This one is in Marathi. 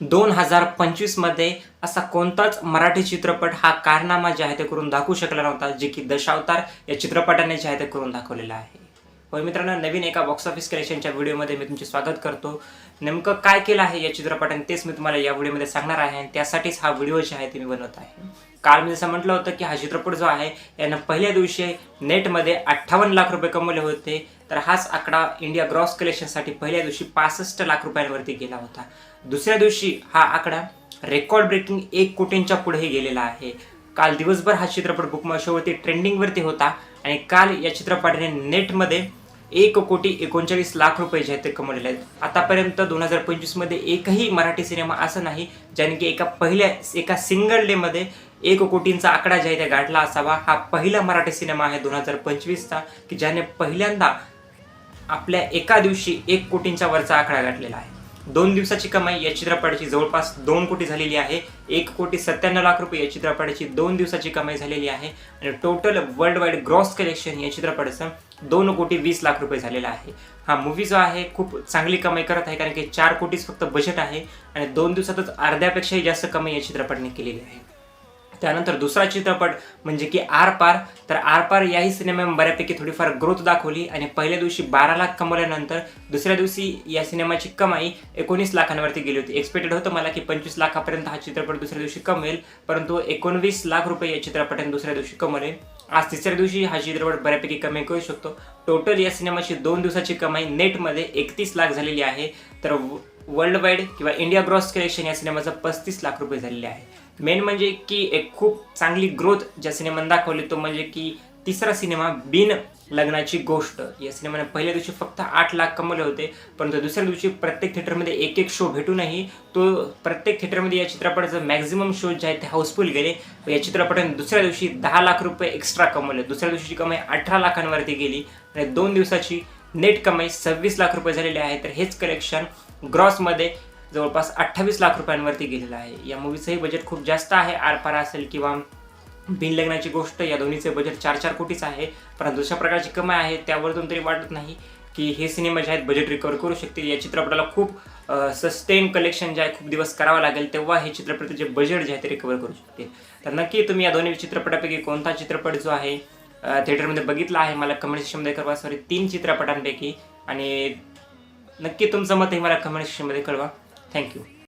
दोन हजार पंचवीसमध्ये असा कोणताच मराठी चित्रपट हा कारनामा जे आहे ते करून दाखवू शकला नव्हता जे की दशावतार या चित्रपटाने जे आहे ते करून दाखवलेला आहे. होय मित्रांनो नवीन एका बॉक्स ऑफिस कलेक्शनच्या व्हिडिओमध्ये मी तुमचे स्वागत करतो. नेमकं काय केलं आहे या चित्रपटाने तेच मी तुम्हाला या व्हिडिओमध्ये सांगणार आहे आणि त्यासाठीच हा व्हिडिओ जे आहे ते मी बनवत आहे. काल मी जसं म्हटलं होतं की हा चित्रपट जो आहे यानं पहिल्या दिवशी नेटमध्ये अठ्ठावन्न लाख रुपये कमवले होते तर हाच आकडा इंडिया ग्रॉस कलेक्शनसाठी पहिल्या दिवशी पासष्ट लाख रुपयांवरती गेला होता. दुसऱ्या दिवशी हा आकडा रेकॉर्ड ब्रेकिंग एक कोटींच्या पुढेही गेलेला आहे. काल दिवसभर हा चित्रपट बुकमाशोवरती ट्रेंडिंगवरती होता आणि काल या चित्रपटाने नेटमध्ये एक कोटी एकोणचाळीस लाख रुपये जे आहेत ते कमवलेले आहेत. आतापर्यंत दोन हजार पंचवीसमध्ये एकही मराठी सिनेमा असा नाही ज्याने की एका पहिल्या एका सिंगल डेमध्ये एक कोटींचा आकडा जे आहे ते गाठला असावा. हा पहिला मराठी सिनेमा आहे दोन हजार पंचवीसचा की ज्याने पहिल्यांदा आपल्या एका दिवशी एक कोटींच्या वरचा आकडा गाठलेला आहे. दोन दिवसाची कमाई या चित्रपटाची जवळपास दोन कोटी झालेली आहे. एक कोटी सत्त्याण्णव लाख रुपये या चित्रपटाची दोन दिवसाची कमाई झालेली आहे. आणि total world wide gross collection या चित्रपटाचं दोन कोटी वीस लाख रुपये झालेला आहे. हा मूवी जो आहे खूप चांगली कमाई करत आहे कारण की चार कोटीच फक्त बजेट आहे. आणि दोन दिवसातच अर्ध्यापेक्षाही जास्त कमाई या चित्रपटाने केलेली आहे. त्यानंतर दुसरा चित्रपट म्हणजे की आर पार. तर आर पार याही सिनेमाने बऱ्यापैकी थोडीफार ग्रोथ दाखवली आणि पहिल्या दिवशी बारा लाख कमवल्यानंतर दुसऱ्या दिवशी या सिनेमाची कमाई एकोणीस लाखांवरती गेली होती. एक्सपेक्टेड होतं मला की पंचवीस लाखापर्यंत हा चित्रपट दुसऱ्या दिवशी कमवेल परंतु एकोणवीस लाख रुपये या चित्रपटाने दुसऱ्या दिवशी कमवले. आज तिसऱ्या दिवशी हा चित्रपट बऱ्यापैकी कमी करू शकतो. टोटल या सिनेमाची दोन दिवसाची कमाई नेटमध्ये एकतीस लाख झालेली आहे. तर वर्ल्ड वाईड किंवा इंडिया ग्रॉस कलेक्शन या सिनेमाचं पस्तीस लाख रुपये झालेले आहे. मेन म्हणजे की एक खूप चांगली ग्रोथ ज्या सिनेमाने दाखवली तो म्हणजे की तिसरा सिनेमा बिन लग्नाची गोष्ट. या सिनेमाने पहिल्या दिवशी फक्त आठ लाख कमवले होते परंतु दुसऱ्या दिवशी प्रत्येक थिएटरमध्ये एक एक शो भेटूनही तो प्रत्येक थिएटरमध्ये या चित्रपटाचं मॅक्झिमम शो जे आहेत ते हाऊसफुल गेले. या चित्रपटाने दुसऱ्या दिवशी दहा लाख रुपये एक्स्ट्रा कमवले. दुसऱ्या दिवशीची कमाई अठरा लाखांवरती गेली आणि दोन दिवसाची नेट कमाई सव्वीस लाख रुपये झालेली आहे. तर हेच कलेक्शन ग्रॉसमध्ये जवळपास अठ्ठावीस लाख रुपयांवरती गेलेलं आहे. या मूवीचंही बजेट खूप जास्त आहे. आरपार असेल किंवा बिन लग्नाची गोष्ट या दोन्हीचे बजेट चार चार कोटीच आहे. परंतु दुसऱ्या प्रकारची कमाई आहे त्यावरून तरी वाटत नाही की हे सिनेमा जे आहेत बजेट रिकवर करू शकतील. या चित्रपटाला खूप सस्टेन कलेक्शन जे आहे खूप दिवस करावं लागेल तेव्हा हे चित्रपटाचे बजेट जे आहे ते रिकवर करू शकतील. तर नक्की तुम्ही या दोन्ही चित्रपटापैकी कोणता चित्रपट जो आहे थिएटरमध्ये बघितला आहे? मला कमेंट सेक्शनमध्ये कळवा. सॉरी तीन चित्रपटांपैकी. आणि नक्की तुमचं मत हे मला कमेंट सेक्शनमध्ये कळवा. Thank you.